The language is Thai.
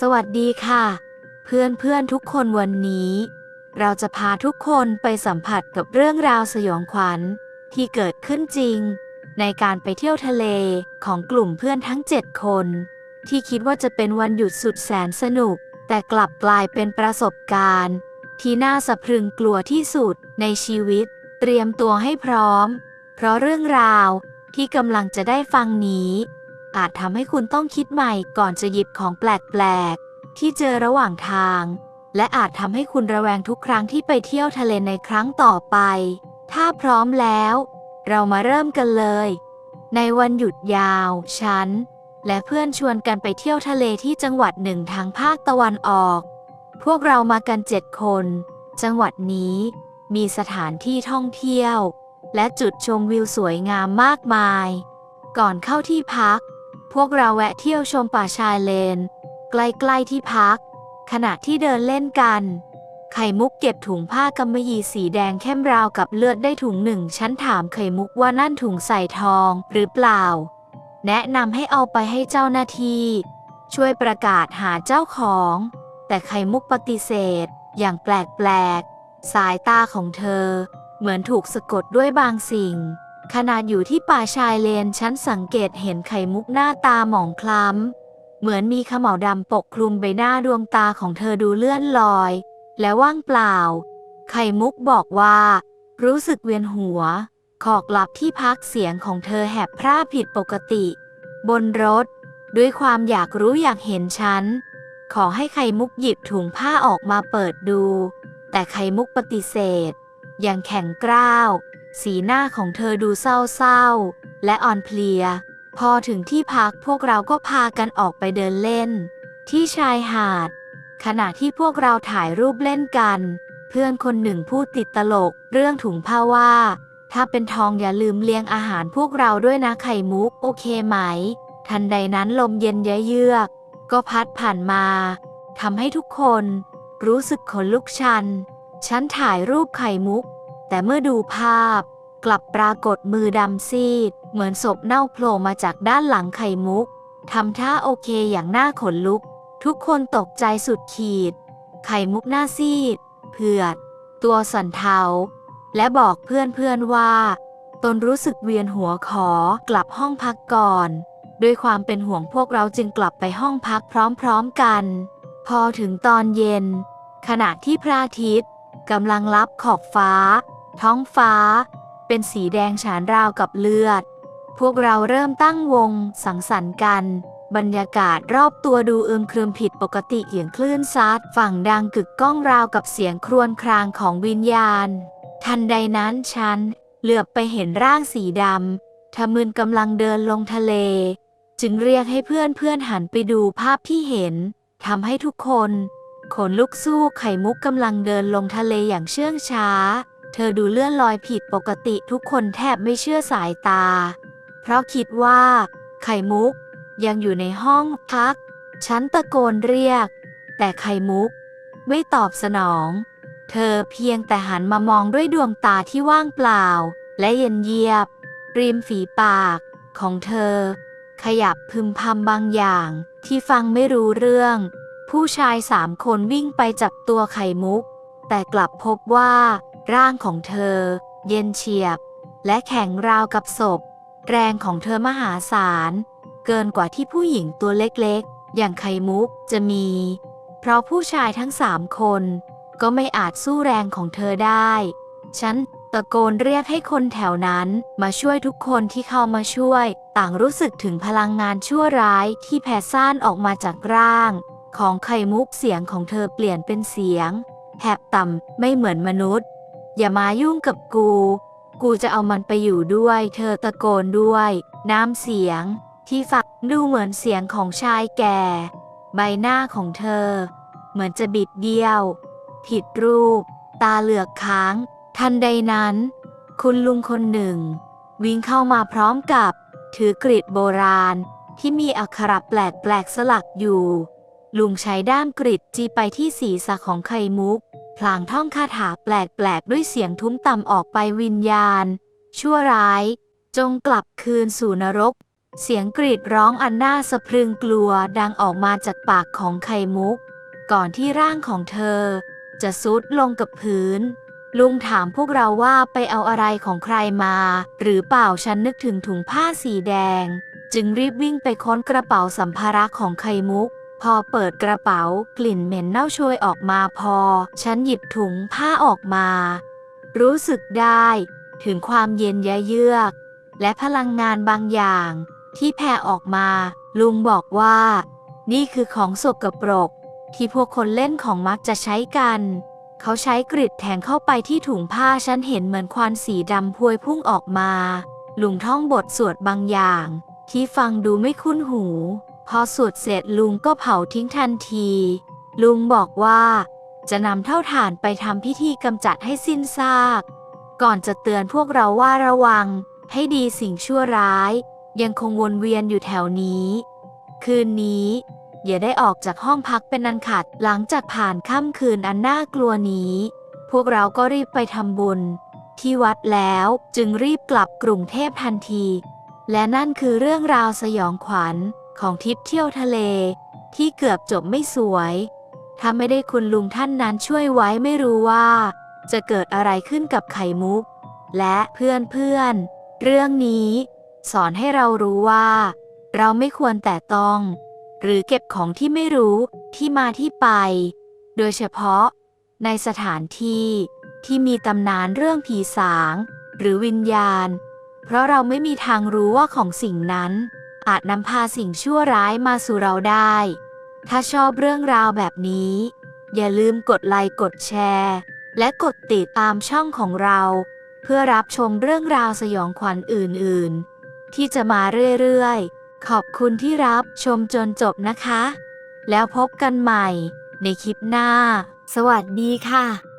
สวัสดีค่ะ เพื่อนเพื่อนๆทุกคนวันนี้ เราจะพาทุกคนไปสัมผัสกับเรื่องราวสยองขวัญที่เกิดขึ้นจริง ในการไปเที่ยวทะเลของกลุ่มเพื่อนทั้ง 7 คน ที่คิดว่าจะเป็นวันหยุดสุดแสนสนุก แต่กลับกลายเป็นประสบการณ์ ที่น่าสะพรึงกลัวที่สุดในชีวิต เตรียมตัวให้พร้อม เพราะเรื่องราวที่กำลังจะได้ฟังนี้ อาจทำให้คุณต้องคิดใหม่ก่อนจะหยิบของแปลกๆ ที่เจอระหว่างทาง และอาจทำให้คุณระแวงทุกครั้งที่ไปเที่ยวทะเลในครั้งต่อไป ถ้าพร้อมแล้ว เรามาเริ่มกันเลย ในวันหยุดยาว ฉัน และเพื่อนชวนกันไปเที่ยวทะเลที่จังหวัดหนึ่งทางภาคตะวันออก พวกเรามากันเจ็ดคน จังหวัดนี้มีสถานที่ท่องเที่ยว และจุดชมวิวสวยงามมากมาย ก่อนเข้าที่พัก พวกเราแวะเที่ยวชมป่าชายเลน ใกล้ๆที่พัก ขณะที่เดินเล่นกัน ไข่มุกเก็บถุงผ้ากำมะหยี่สีแดงเข้มราวกับเลือดได้ถุงหนึ่งฉันถามไข่มุกว่านั่นถุงใส่ทองหรือเปล่า แนะนำให้เอาไปให้เจ้าหน้าที่ ช่วยประกาศหาเจ้าของ แต่ไข่มุกปฏิเสธ อย่างแปลกๆสายตาของเธอ เหมือนถูกสะกดด้วยบางสิ่ง ขนาดอยู่ที่ป่าชายเลนฉันสังเกตเห็นไข่มุกหน้าตาหมองคล้ำ เหมือนมีขม่าวดำปกคลุมใบหน้าดวงตาของเธอดูเลื่อนลอย และว่างเปล่า ไข่มุกบอกว่า รู้สึกเวียนหัว ขอกลับที่พักเสียงของเธอแหบพร่าผิดปกติ บนรถ ด้วยความอยากรู้อยากเห็นฉัน ขอให้ไข่มุกหยิบถุงผ้าออกมาเปิดดู แต่ไข่มุกปฏิเสธ อย่างแข็งกร้าว สีหน้าของเธอดูเศร้าๆ และอ่อนเพลีย พอถึงที่พักพวกเราก็พากันออกไปเดินเล่น ที่ชายหาด ขณะที่พวกเราถ่ายรูปเล่นกัน เพื่อนคนหนึ่งพูดติดตลก เรื่องถุงผ้าว่า ถ้าเป็นทองอย่าลืมเลี้ยงอาหารพวกเราด้วยนะไข่มุกโอเคไหม ทันใดนั้นลมเย็นเยือก ก็พัดผ่านมาทำให้ทุกคน รู้สึกขนลุกชัน ฉันถ่ายรูปไข่มุก แต่เมื่อดูภาพ กลับปรากฏมือดำซีด เหมือนศพเน่าโผล่มาจากด้านหลังไข่มุกทำท่าโอเคอย่างน่าขนลุก ทุกคนตกใจสุดขีด ไข่มุกหน้าซีด เผือด ตัวสั่นเทา และบอกเพื่อนๆว่า ตนรู้สึกเวียนหัวขอกลับห้องพักก่อน ด้วยความเป็นห่วงพวกเราจึงกลับไปห้องพักพร้อมๆกัน พอถึงตอนเย็น ขณะที่พระอาทิตย์กำลังลับขอบฟ้า ท้องฟ้า เป็นสีแดงฉานราวกับเลือด พวกเราเริ่มตั้งวง สังสรรค์กัน บรรยากาศรอบตัวดูอึมครึมผิดปกติเหียงคลื่นซัดฝั่งดังกึกก้องราวกับเสียงครวญครางของวิญญาณ ทันใดนั้นฉัน เหลือบไปเห็นร่างสีดำทะมึนกำลังเดินลงทะเล จึงเรียกให้เพื่อนเพื่อนหันไปดูภาพที่เห็นทำให้ทุกคนขนลุกสู้ไข่มุกกำลังเดินลงทะเลอย่างเชื่องช้า เธอดูเลื่อนลอยผิดปกติทุกคนแทบไม่เชื่อสายตา เพราะคิดว่า ไข่มุก ยังอยู่ในห้องพัก ฉันตะโกนเรียก แต่ไข่มุก ไม่ตอบสนอง เธอเพียงแต่หันมามองด้วยดวงตาที่ว่างเปล่า และเย็นเยียบ ริมฝีปากของเธอ ขยับพึมพำบางอย่าง ที่ฟังไม่รู้เรื่อง ผู้ชายสามคนวิ่งไปจับตัวไข่มุก แต่กลับพบว่า ร่างของเธอ เย็นเฉียบ และแข็งราวกับศพ แรงของเธอมหาศาล เกินกว่าที่ผู้หญิงตัวเล็กๆ อย่างไขมุกจะมี เพราะผู้ชายทั้งสามคน ก็ไม่อาจสู้แรงของเธอได้ ฉันตะโกนเรียกให้คนแถวนั้นมาช่วยทุกคนที่เข้ามาช่วย ต่างรู้สึกถึงพลังงานชั่วร้ายที่แผ่ซ่านออกมาจากร่าง ของไข่มุกเสียงของเธอเปลี่ยนเป็นเสียงแหบต่ำไม่เหมือนมนุษย์ อย่ามายุ่งกับกู กูจะเอามันไปอยู่ด้วย เธอตะโกนด้วย น้ำเสียง ที่ฟังดูเหมือนเสียงของชายแก่ ใบหน้าของเธอ เหมือนจะบิดเบี้ยว ผิดรูป ตาเหลือกค้าง ทันใดนั้น คุณลุงคนหนึ่ง วิ่งเข้ามาพร้อมกับ ถือกรีดโบราณที่มีอักขระแปลกๆสลักอยู่ ลุงใช้ด้ามกรีดจีไปที่ศีรษะของไข่มุก พลางท่องคาถาแปลกๆ ด้วยเสียงทุ้มต่ำออกไปวิญญาณ ชั่วร้าย จงกลับคืนสู่นรก เสียงกรีดร้องอันน่าสะพรึงกลัวดังออกมาจากปากของไข่มุก ก่อนที่ร่างของเธอ จะซุดลงกับพื้น ลุงถามพวกเราว่าไปเอาอะไรของใครมา หรือเปล่าฉันนึกถึงถุงผ้าสีแดง จึงรีบวิ่งไปค้นกระเป๋าสัมภาระของไข่มุก พอเปิดกระเป๋ากลิ่นเหม็นเน่าโชยออกมาพอ ฉันหยิบถุงผ้าออกมา รู้สึกได้ถึงความเย็นยะเยือก และพลังงานบางอย่าง ที่แผ่ออกมา ลุงบอกว่า นี่คือของสกปรก ที่พวกคนเล่นของมักจะใช้กัน เขาใช้กริดแทงเข้าไปที่ถุงผ้าฉันเห็นเหมือนควันสีดำพวยพุ่งออกมา ลุงท่องบทสวดบางอย่าง ที่ฟังดูไม่คุ้นหู พอสวดเสร็จลุงก็เผาทิ้งทันที ลุงบอกว่า จะนำเท่าฐานไปทำพิธีกำจัดให้สิ้นซาก ก่อนจะเตือนพวกเราว่าระวัง ให้ดีสิ่งชั่วร้าย ยังคงวนเวียนอยู่แถวนี้ คืนนี้อย่าได้ออกจากห้องพักเป็นอันขาดหลังจากผ่านค่ำคืนอันน่ากลัวนี้ พวกเราก็รีบไปทำบุญ ที่วัดแล้วจึงรีบกลับกรุงเทพทันที และนั่นคือเรื่องราวสยองขวัญ ของทริปเที่ยวทะเล ที่เกือบจบไม่สวย ถ้าไม่ได้คุณลุงท่านนั้นช่วยไว้ไม่รู้ว่า จะเกิดอะไรขึ้นกับไข่มุก และเพื่อนเพื่อนเรื่องนี้ สอนให้เรารู้ว่า เราไม่ควรแต่ต้อง หรือเก็บของที่ไม่รู้ที่มาที่ไป โดยเฉพาะ ในสถานที่ที่มีตำนานเรื่องผีสาง หรือวิญญาณ เพราะเราไม่มีทางรู้ว่าของสิ่งนั้น อาจนำพาสิ่งชั่วร้ายมาสู่เราได้ ถ้าชอบเรื่องราวแบบนี้ อย่าลืมกดไลค์กดแชร์ และกดติดตามช่องของเรา เพื่อรับชมเรื่องราวสยองขวัญอื่นๆ ที่จะมาเรื่อยๆ ขอบคุณที่รับชมจนจบนะคะ แล้วพบกันใหม่ในคลิปหน้า สวัสดีค่ะ